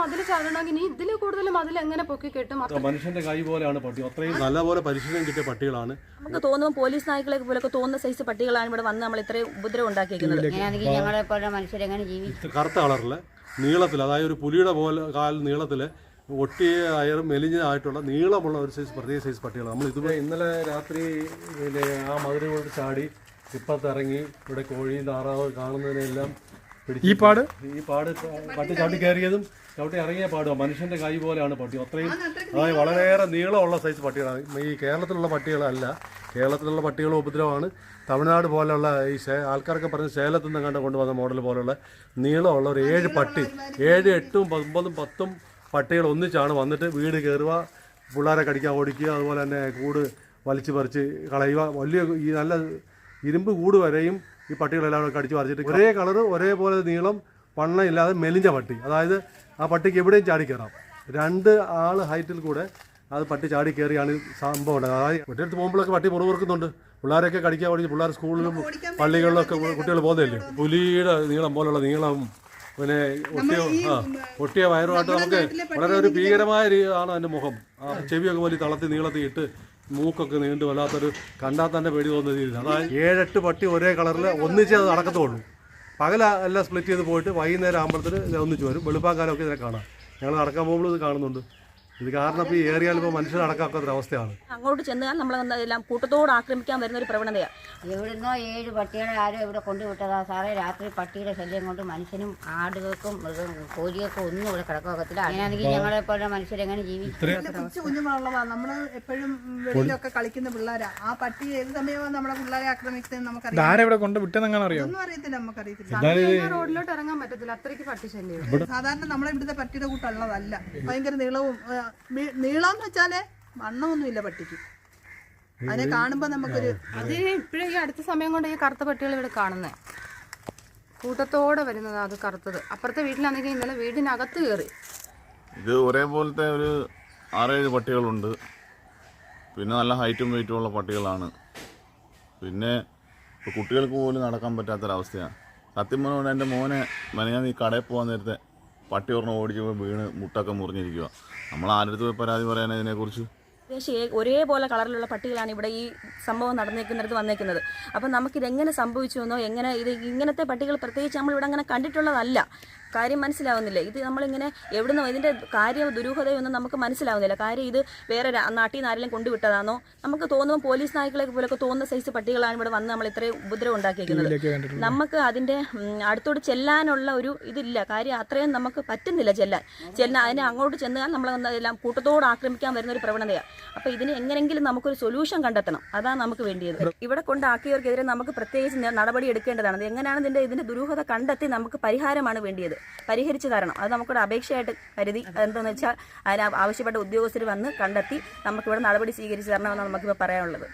മതിൽ ചാടണമെങ്കിൽ ഇനി ഇതിൽ കൂടുതൽ മതിൽ എങ്ങനെ പൊക്കി കെട്ടും? അത്ര മനുഷ്യന്റെ കൈ പോലെയാണ് പട്ടി. അത്രയും നല്ലപോലെ പരിശീലനം കിട്ടിയ പട്ടികളാണ്. നമുക്ക് തോന്നുമ്പോൾ പോലീസ് നായ്ക്കളെ പോലൊക്കെ തോന്നുന്ന സൈസ് പട്ടികളാണ് ഇവിടെ വന്ന് നമ്മൾ ഇത്രയും ഉപദ്രവം ഉണ്ടാക്കിയിരിക്കുന്നത് ഞങ്ങളെ പോലെ മനുഷ്യരെങ്ങനെ ജീവിക്കും? ഇത് കറുത്ത കളറിൽ നീളത്തിൽ അതായത് ഒരു പുലിയുടെ പോലെ കാൽ നീളത്തിൽ ഒട്ടിയ അയറും മെലിഞ്ഞതായിട്ടുള്ള നീളമുള്ള ഒരു സൈസ് പ്രത്യേക സൈസ് പട്ടികളാണ്. നമ്മൾ ഇതുവരെ ഇന്നലെ രാത്രി പിന്നെ ആ മധുര കൊണ്ട് ചാടി ഇപ്പത്തിറങ്ങി ഇവിടെ കോഴി താറാവ് കാണുന്നതിനെല്ലാം ഈ പാട്? ഈ പാട് പട്ടി ചവിട്ടി കയറിയതും ചവിട്ടി ഇറങ്ങിയ പാടുക മനുഷ്യന്റെ കൈ പോലെയാണ് പട്ടി. അത്രയും അതായത് വളരെയേറെ നീളമുള്ള സൈസ് പട്ടികളാണ്. ഈ കേരളത്തിലുള്ള പട്ടികളല്ല. കേരളത്തിലുള്ള പട്ടികളും ഉപദ്രവമാണ്. തമിഴ്നാട് പോലെയുള്ള ഈ ആൾക്കാരൊക്കെ പറഞ്ഞ് സേലത്ത് നിന്ന് കണ്ട് കൊണ്ടുവന്ന മോഡൽ പോലെയുള്ള നീളമുള്ള ഒരു ഏഴ് പട്ടി. ഏഴ് എട്ടും ഒമ്പതും പത്തും പട്ടികൾ ഒന്നിച്ചാണ് വന്നിട്ട് വീട് കയറുക പിള്ളേരെ കടിക്കാൻ ഓടിക്കുക അതുപോലെ തന്നെ കൂട് വലിച്ചു പറിച്ച് കളയുക. വലിയ ഈ നല്ല ഇരുമ്പ് കൂട് വരെയും ഈ പട്ടികളെല്ലാം കൂടെ കടിച്ചു പറിച്ചിട്ട് ഒരേ കളറ് ഒരേപോലെ നീളം പണ്ണ ഇല്ലാതെ മെലിഞ്ഞ പട്ടി. അതായത് ആ പട്ടിക്ക് എവിടെയും ചാടി കയറാം രണ്ട് ആൾ ഹൈറ്റിൽ കൂടെ അത് പട്ടി ചാടി കയറിയാണ് സംഭവം ഉണ്ടായത്. അതായത് ഒരിടത്ത് പോകുമ്പോഴൊക്കെ പട്ടി പുറകുറുക്കുന്നുണ്ട് പിള്ളേരൊക്കെ കടിക്കാൻ വേണ്ടി പിള്ളേർ സ്കൂളിലും പള്ളികളിലൊക്കെ കുട്ടികൾ പോകുന്നില്ലേ? പുലിയുടെ നീളം പോലുള്ള നീളം പിന്നെ ഒട്ടിയ ആ ഒട്ടിയ വയറുമായിട്ട് നമുക്ക് വളരെ ഒരു ഭീകരമായ രീതിയാണ് ആണ് അതിന്റെ മുഖം. ആ ചെവിയൊക്കെ വലിയ തളത്തി നീളത്തി ഇട്ട് മൂക്കൊക്കെ നീണ്ടു വല്ലാത്തൊരു കണ്ടാൽ തന്നെ പേടി തോന്നുന്ന രീതിയിൽ. അതായത് ഏഴെട്ട് പട്ടി ഒരേ കളറിൽ ഒന്നിച്ച് അത് നടക്കത്തുള്ളൂ. പകല എല്ലാം സ്പ്ലിറ്റ് ചെയ്ത് പോയിട്ട് വൈകുന്നേരം ആകുമ്പോഴത്തേന് ഒന്നിച്ച് വരും. വെളുപ്പാക്കാലമൊക്കെ ഇതിനെ കാണാം. ഞങ്ങൾ നടക്കാൻ പോകുമ്പോൾ ഇത് കാണുന്നുണ്ട്. ഇത് കാരണം ഇപ്പോൾ ഈ ഏരിയയിൽ ഇപ്പോൾ മനുഷ്യർ നടക്കാത്തൊരു അവസ്ഥയാണ്. അങ്ങോട്ട് ചെന്നാൽ നമ്മൾ എല്ലാം കൂട്ടത്തോട് ആക്രമിക്കാൻ വരുന്ന ഒരു പ്രവണതയാണ് എവിടുന്നോ ഏഴ് പട്ടികളെ ആരോ ഇവിടെ കൊണ്ടുവിട്ടതാ സാറേ. രാത്രി പട്ടിയുടെ ശല്യം കൊണ്ട് മനുഷ്യനും ആടുകൾക്കും മൃഗം കോഴികൾക്കും ഒന്നും ഇവിടെ കിടക്കത്തില്ല അങ്ങനെയാണെങ്കിൽ ഞങ്ങളെ പോലെ മനുഷ്യരെങ്ങനെ ജീവിക്കും? കുഞ്ഞുങ്ങളുള്ളതാ നമ്മൾ എപ്പോഴും വെളിയിലൊക്കെ കളിക്കുന്ന പിള്ളേരാ. ആ പട്ടി ഏത് സമയമാണ് നമ്മുടെ പിള്ളേരെ ആക്രമിക്കുന്നത് നമുക്കറിയാം. ആരെ ഇവിടെ കൊണ്ട് വിട്ടെന്നെങ്ങനെ അറിയോ? ഒന്നും അറിയത്തില്ല നമുക്കറിയത്തില്ല. സാധാരണ റോഡിലോട്ട് ഇറങ്ങാൻ പറ്റത്തില്ല. അത്രയ്ക്ക് പട്ടി ശല്യം സാധാരണ നമ്മളെ ഇവിടുത്തെ പട്ടിയുടെ കൂട്ടുള്ളതല്ല ഭയങ്കര നീളവും നീളം എന്ന് വെച്ചാൽ വണ്ണമൊന്നുമില്ല പട്ടിക്ക്. അതിനെ കാണുമ്പോ നമുക്കൊരു അത് ഇപ്പോഴും ഈ അടുത്ത സമയം കൊണ്ട് ഈ കറുത്ത പട്ടികൾ ഇവിടെ കാണുന്നേ. കൂട്ടത്തോടെ വരുന്നത് അത് കറുത്തത്. അപ്പുറത്തെ വീട്ടിലാണെങ്കിൽ ഇന്നലെ വീടിനകത്ത് കയറി ഇത് ഒരേപോലത്തെ ഒരു ആറേഴ് പട്ടികളുണ്ട്. പിന്നെ നല്ല ഹൈറ്റും വെയിറ്റും ഉള്ള പട്ടികളാണ്. പിന്നെ കുട്ടികൾക്ക് പോലും നടക്കാൻ പറ്റാത്തൊരവസ്ഥയാണ് സത്യം പറഞ്ഞുകൊണ്ട് എന്റെ മോനെ മെനയാൻ ഈ കടയിൽ പോകാൻ നേരത്തെ പട്ടി ഒരെണ്ണം ഓടിച്ചപ്പോൾ വീണ് മുട്ടൊക്കെ മുറിഞ്ഞിരിക്കുക നമ്മൾ ആരുടെ പോയി പരാതി പറയാൻ ഇതിനെക്കുറിച്ച്? ഏകദേശം ഏ- ഒരേപോലെ കളറിലുള്ള പട്ടികളാണ് ഇവിടെ ഈ സംഭവം നടന്നേക്കുന്നിടത്ത് വന്നേക്കുന്നത്. അപ്പം നമുക്കിത് എങ്ങനെ സംഭവിച്ചു എന്നോ എങ്ങനെ ഇത് ഇങ്ങനത്തെ പട്ടികൾ പ്രത്യേകിച്ച് നമ്മൾ ഇവിടെ അങ്ങനെ കണ്ടിട്ടുള്ളതല്ല. കാര്യം മനസ്സിലാവുന്നില്ല. ഇത് നമ്മളിങ്ങനെ എവിടെ നിന്ന് ഇതിന്റെ കാര്യം ദുരൂഹതയൊന്നും നമുക്ക് മനസ്സിലാവുന്നില്ല. കാര്യം ഇത് വേറെ നാട്ടിൽ നിന്ന് ആരെങ്കിലും കൊണ്ടുവിട്ടതാണോ? നമുക്ക് തോന്നുമ്പോൾ പോലീസ് നായ്ക്കളെ പോലൊക്കെ തോന്നുന്ന സൈസ് പട്ടികളാണ് ഇവിടെ വന്ന് നമ്മൾ ഇത്രയും ഉപദ്രവം ഉണ്ടാക്കിയിരിക്കുന്നത്. നമുക്ക് അതിന്റെ അടുത്തോട്ട് ചെല്ലാനുള്ള ഒരു ഇതില്ല. കാര്യം അത്രയും നമുക്ക് പറ്റുന്നില്ല ചെല്ലാൻ. ചെല്ലാൻ അതിനെ അങ്ങോട്ട് ചെന്നാൽ നമ്മൾ എല്ലാം കൂട്ടത്തോട് ആക്രമിക്കാൻ വരുന്ന ഒരു പ്രവണതയാണ് അപ്പോൾ ഇതിന് എങ്ങനെങ്കിലും നമുക്കൊരു സൊല്യൂഷൻ കണ്ടെത്തണം. അതാണ് നമുക്ക് വേണ്ടിയത്. ഇവിടെ കൊണ്ടാക്കിയവർക്കെതിരെ നമുക്ക് പ്രത്യേകിച്ച് നടപടി എടുക്കേണ്ടതാണ്. എങ്ങനെയാണ് ഇതിന്റെ ഇതിന്റെ ദുരൂഹത കണ്ടെത്തി നമുക്ക് പരിഹാരമാണ് വേണ്ടിയത്. പരിഹരിച്ചു തരണം. അത് നമുക്കൊരു അപേക്ഷയായിട്ട് കരുതി. എന്താണെന്ന് വെച്ചാൽ അതിന് ആവശ്യപ്പെട്ട ഉദ്യോഗസ്ഥർ വന്ന് കണ്ടെത്തി നമുക്കിവിടെ നടപടി സ്വീകരിച്ചു തരണമെന്നാണ് നമുക്കിപ്പോൾ പറയാനുള്ളത്.